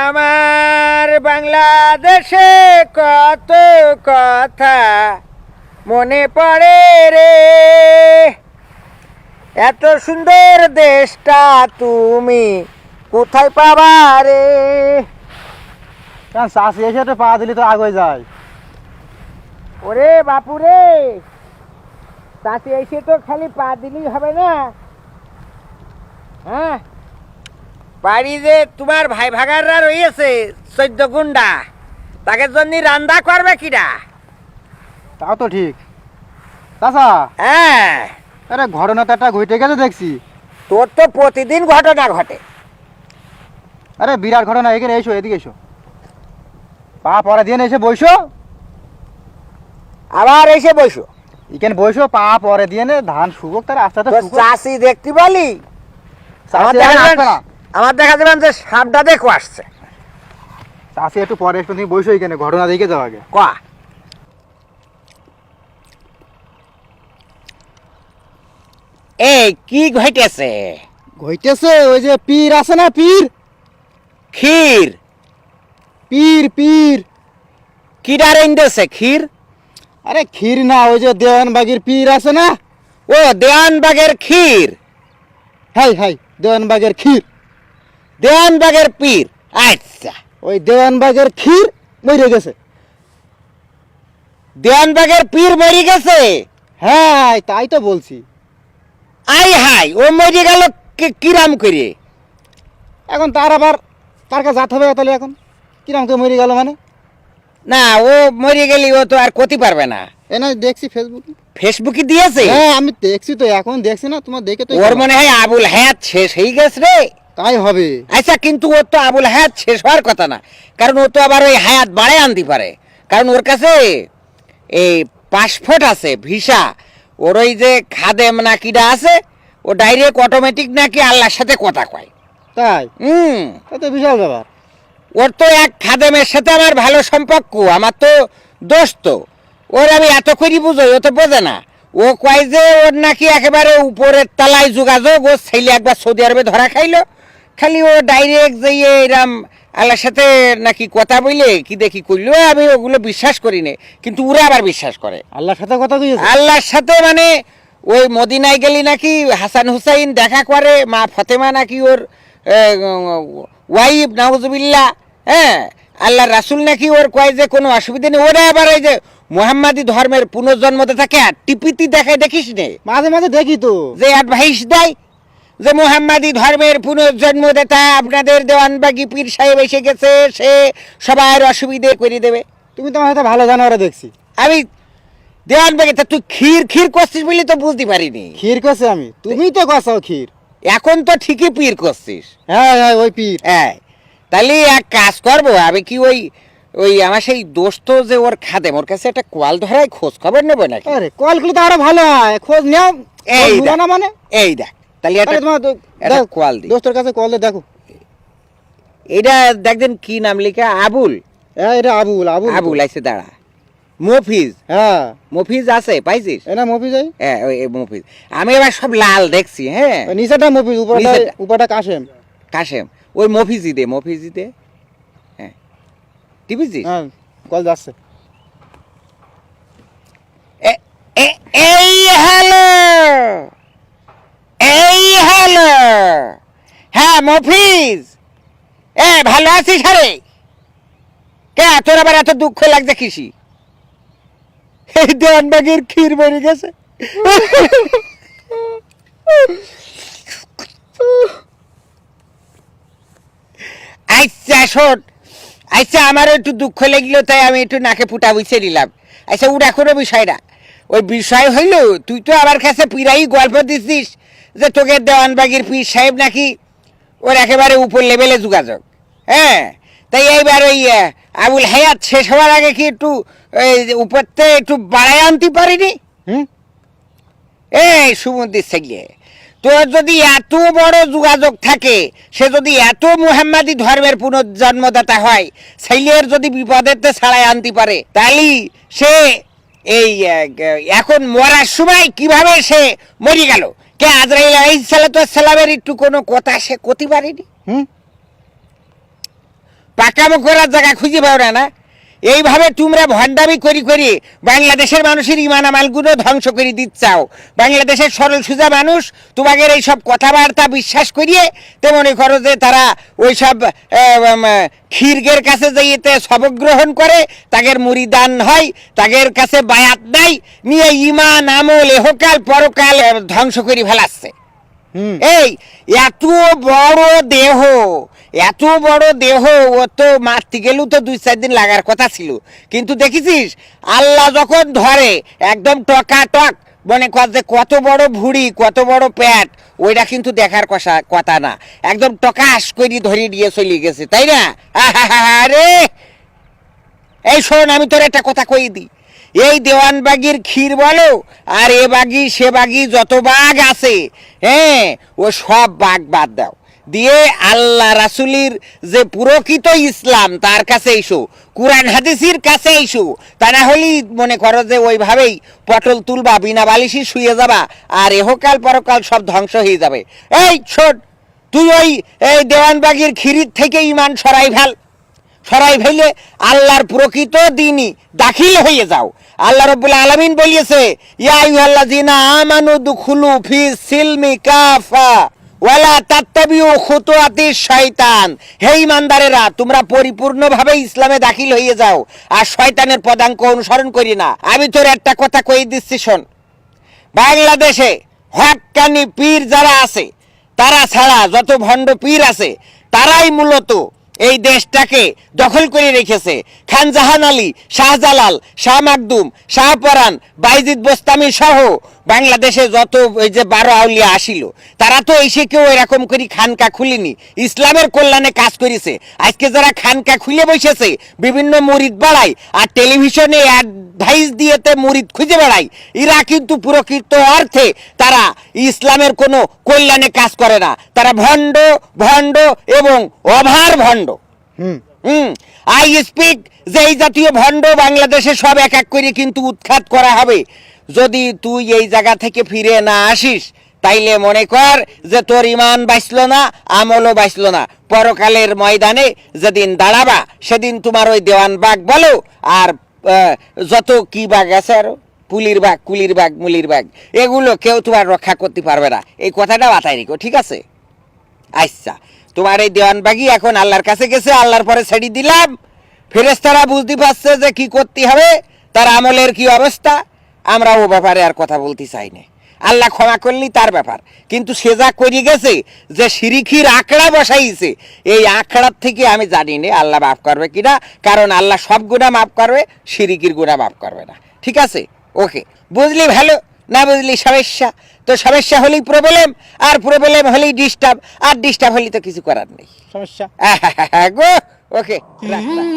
আমার বাংলাদেশে কত কথা মনে পড়ে রে। এত সুন্দর দেশটা তুমি কোথায় পাবা রে? কারণ চাষি এসে তো পা দিলে তো আগে যায়। ওরে বাপু রে তাতে এসে তো খালি পা দিলেই হবে না। হ্যাঁ? বাড়ি যে তোমার ভাই ভাগাররা রয়েছে চৈদ্দ গুন্ডা তাকে জন্য রান্না করবে কিনা তাও তো ঠিক। চাষা হ্যাঁ। আরে ঘটনা তো একটা ঘটে গেছে দেখছি। তোর তো প্রতিদিন ঘটনা ঘটে। আরে বিরাট ঘটনা এখানে এসো এদিকে এসো। পা পরে দিয়ে এসে বইসো। আবার এসে বসো এখানে বইসো পা পরে দিয়ে ধান শুকুক তার আস্তে আস্তে। চাষি দেখতে বলি চাষি আমার দেখা যাবেন যে সাপটা দেখো আসছে। চাষি একটু পরে একটু তুমি বইসো এখানে ঘটনা দেখে যাও আগে। কয়া এই কি ঘটেছে? ঘইতেছে ওই যে পীর আছে না পীর? ক্ষীর। পীর পীর। কিরা ক্ষীর? আরে ক্ষীর না ওই যে দেওয়ানবাগির পীর আছে না? ও দেওয়ানবাগের ক্ষীর। হাই হাই দেওয়ানবাগের ক্ষীর। দেওয়ানবাগের পীর। আচ্ছা ওই দেওয়ানবাগের ক্ষীর মরে গেছে। দেওয়ানবাগের পীর মরে গেছে? হ্যাঁ তাই তো বলছি। আই হাই ও মরে গেল কিরাম করে? এখন তার আবার তার কাছে যাতে হবে তাহলে এখন? কিরম করে মরে গেল মানে? না ও মরে গেলি ও তো আর করতে পারবে না। এ না দেখছি ফেসবুকে ফেসবুকে দিয়েছে? হ্যাঁ আমি দেখছি তো এখন দেখছি না তোমার দেখে তো ওর মনে হয় আবুল হ্যাঁ শেষ হয়ে গেছে রে। তাই হবে। আচ্ছা কিন্তু ওর তো আবুল হায়াত শেষ হওয়ার কথা না। কারণ ও তো আবার ওই হায়াত বাড়ায় আনতে পারে। কারণ ওর কাছে এই পাসপোর্ট আছে ভিসা। ওর ওই যে খাদেম না কিডা আছে ও ডাইরেক্ট অটোমেটিক নাকি আল্লাহর সাথে কথা কয়। তাই? হুম। তা বিশাল ব্যাপার। ওর তো এক খাদেমের সাথে আমার ভালো সম্পর্ক আমার তো দোস্ত। ওর আমি এত করি বুঝোই ও তো বোঝে না। ও কয় যে ওর নাকি একেবারে উপরের তলায় যোগাযোগ ও ছেলে একবার সৌদি আরবে ধরা খাইলো। খালি ও ডাইরেক্ট যাইয়ে এরম আল্লাহর সাথে নাকি কথা বলে কি দেখি করল আমি ওগুলো বিশ্বাস করি না। কিন্তু ওরা আবার বিশ্বাস করে। আল্লাহর সাথে কথা কইছে? আল্লাহর সাথে মানে ওই মদিনায় গেলি নাকি হাসান হুসাইন দেখা করে মা ফতেমা নাকি ওর ওয়াইফ নাউজুবিল্লাহ হ্যাঁ? আল্লাহ রাসুল নাকি ওর কয় যে কোনো অসুবিধা নেই। ওরা আবার এই যে মোহাম্মদী ধর্মের পুনর্জন্মতে থাকে আর টিপিতি দেখায় দেখিস নে। মাঝে মাঝে দেখি তো। যে অ্যাডভাইস দেয় যে মোহাম্মদী ধর্মের পুনর্জন্মদাতা আপনাদের দেওয়ানবাগি পীর সাহেব এসে গেছে সে সবার অসুবিধে করে দেবে। তুমি তো সাথে ভালো জানো ওরা দেখছি। আমি দেওয়ানবাগে তা তুই ক্ষীর ক্ষীর করছিস বলে তো বুঝতে পারিনি। ক্ষীর করছে আমি? তুমি তো কষাও ক্ষীর। এখন তো ঠিকই পীর করছিস। হ্যাঁ হ্যাঁ ওই পীর। হ্যাঁ তাহলে এক কাজ করব আমি কি ওই ওই আমার সেই দোস্ত যে ওর খাদেম ওর কাছে একটা কোয়াল ধরায় খোঁজ খবর নেব নাকি? আরে কলগুলো তো আরও ভালো হয় খোঁজ নেও। এই মানে? এই দেখ। তাহলে আরে একটা তোমার দেখো, কোয়াল দি দোস্তর কাছে কল দেখো। এটা দেখবেন কি নাম লেখা? আবুল। হ্যাঁ এটা আবুল আবুল আবুল আছে দাঁড়া। মফিজ। হ্যাঁ। মফিজ আছে পাইছিস? এনা মফি যাই হ্যাঁ ওই মফিজ। আমি এবার সব লাল দেখছি হ্যাঁ। নিচেটা মফি উপরটা উপরটা কাশেম। কাশেম। ওই মফিজি দে মফিজি দে। হ্যাঁ। টিপিছিস হ্যাঁ কল যাচ্ছে। এই হ্যালো! এই হ্যালো হ্যাঁ মফিজ। এ, ভালো আছিস? আরে। কে, তোর আবার এত দুঃখ লাগছে কৃষি এই দেওয়ানবাগের ক্ষীর বেড়ে গেছে। আচ্ছা শোন। আচ্ছা আমার একটু দুঃখ লাগল, তাই আমি একটু নাকে ফুটা বুঝে নিলাম আচ্ছা ওটা কোনো বিষয় না ওই বিষয় হইল, তুই তো আমার কাছে পিরাই গল্প দিছিস। যে তোকে দেওয়ানবাগির পীর সাহেব নাকি, ওর একেবারে উপর লেভেলে যোগাযোগ। হ্যাঁ? তাই এইবার ওই আবুল হায়াত শেষ হওয়ার আগে কি একটু, এই উপরতে একটু বাড়ায় আনতে পারিনি? হুম? এই সুমন্দির ছেলে তোর যদি এত বড় যোগাযোগ থাকে, সে যদি এত মুহাম্মাদি ধর্মের পুনর্জন্মদাতা হয় ছেলের যদি বিপদেতে ছাড়াই আনতে পারে, তাহলে সে এই এখন মরার সময় কীভাবে সে মরে গেল? একটু কোনো কথা সে হুম? পাকামো করার জায়গা খুঁজে পাও না না? এইভাবে তোমরা ভণ্ডামি করি করি বাংলাদেশের মানুষের ইমান আমালগুলো ধ্বংস করে দিচ্ছাও বাংলাদেশের সরল সুজা মানুষ তোমাদের এই সব কথাবার্তা বিশ্বাস করিয়ে তে মনে করো যে তারা ওই সব ক্ষীরগের কাছে যাইতে সবক গ্রহণ করে তাদের মুড়িদান হয় তাদের কাছে বায়াত দেয় নিয়ে ইমান আমল এহকাল পরকাল ধ্বংস করে ফেলাচ্ছে। এই এত বড় দেহ এত বড় দেহ ও তো মারতে গেলেও তো দুই চার দিন লাগার কথা ছিল। কিন্তু দেখেছিস, আল্লাহ যখন ধরে, একদম টকা টক মনে কর যে কত বড় ভুড়ি, কত বড় প্যাট ওইটা কিন্তু দেখার কথা কথা না। একদম টকাশ করে ধরে দিয়ে চলে গেছে, তাই না? আরে এই শোন, আমি তোর একটা কথা কই দিই। এই দেওয়ানবাগির ক্ষীর বলো, আর এ বাগি, সে বাগি যত বাঘ আছে হ্যাঁ ও সব বাঘ বাদ দাও। দিয়ে আল্লাহ রাসুলির যে পুরকিত ইসলাম, তার কাছে এসো। কোরআন হাদিসির কাছে এসো। তা না হলেই মনে করো যে ওইভাবেই পটল তুলবা, বিনা বালিশি শুয়ে যাবা, আর এহকাল পরকাল সব ধ্বংস হয়ে যাবে। এই শোন, তুই ওই, এই দেওয়ানবাগির ক্ষীরির থেকে ইমান সরাই ফেল। সরাই ফেলে আল্লাহর প্রকৃত দিনই দাখিল হয়ে যাও। আল্লাহ রব্বুল আলামিন বলিয়েছে, ইয়া আইয়ুহাল্লাযিনা আমানু দুখুলু ফি সিলমি কাফা। বাংলাদেশে হকানি পীর যারা আছে, তারা ছাড়া যত ভণ্ড পীর আছে, তারাই মূলত এই দেশটাকে দখল করে রেখেছে। খান জাহান আলী, শাহজালাল, শাহ মাকদুম শাহপরান বাইজিদ বোস্তামি সহ বাংলাদেশে যত ওই যে বারো আউলিয়া আসিল তারা তো এসে কেউ এরকম করে খানকা খুলিনি। ইসলামের কল্যাণে কাজ করেছে। আজকে যারা খানকা খুলে বসেছে বিভিন্ন মুরিদ বাড়ায় আর টেলিভিশনে অ্যাডভাইস দিয়েতে মুরিদ খুঁজে বেড়ায় এরা কিন্তু প্রকৃত অর্থে তারা ইসলামের কোনো কল্যাণে কাজ করে না। তারা ভণ্ড ভণ্ড এবং অভার ভণ্ড। হুম। হুম। আই স্পিক যে এই জাতীয় ভণ্ড বাংলাদেশে সব এক এক করে কিন্তু উৎখাত করা হবে। যদি তুই এই জায়গা থেকে ফিরে না আসিস, তাইলে মনে কর যে তোর ইমান বাঁচল না, আমলও বাঁচল না। পরকালের ময়দানে যেদিন দাঁড়াবা, সেদিন তোমার ওই দেওয়ান বাঘ বলো, আর যত কি বাঘ আছে আরও পুলির বাঘ, কুলির বাঘ, মুলির বাঘ, এগুলো কেউ তোমার রক্ষা করতে পারবে না। এই কথাটা মাথায় রেখো, ঠিক আছে? আচ্ছা তোমার এই দেওয়ানবাগি এখন আল্লাহর কাছে গেছে, আল্লাহর পরে ছেড়ে দিলাম। ফেরেস্তারা বুঝতে পারছে যে কি করতে হবে, তার আমলের কি অবস্থা? আমরা ও ব্যাপারে আর কথা বলতে চাই না। আল্লাহ ক্ষমা করলি তার ব্যাপার। কিন্তু সে যা করে গেছে যে সিরিখির আঁকড়া বসাইছে এই আঁকড়ার থেকে আমি জানি না আল্লাহ মাফ করবে কিনা কারণ আল্লাহ সব গুণা মাফ করবে সিরিকির গুণা মাফ করবে না। ঠিক আছে? ওকে। বুঝলি ভালো? না বুঝলি সমস্যা? তো সমস্যা হলেই প্রবলেম আর প্রবলেম হলেই ডিস্টার্ব আর ডিস্টার্ব হলেই তো কিছু করার নেই। সমস্যা? গো। ওকে রাখ রাখ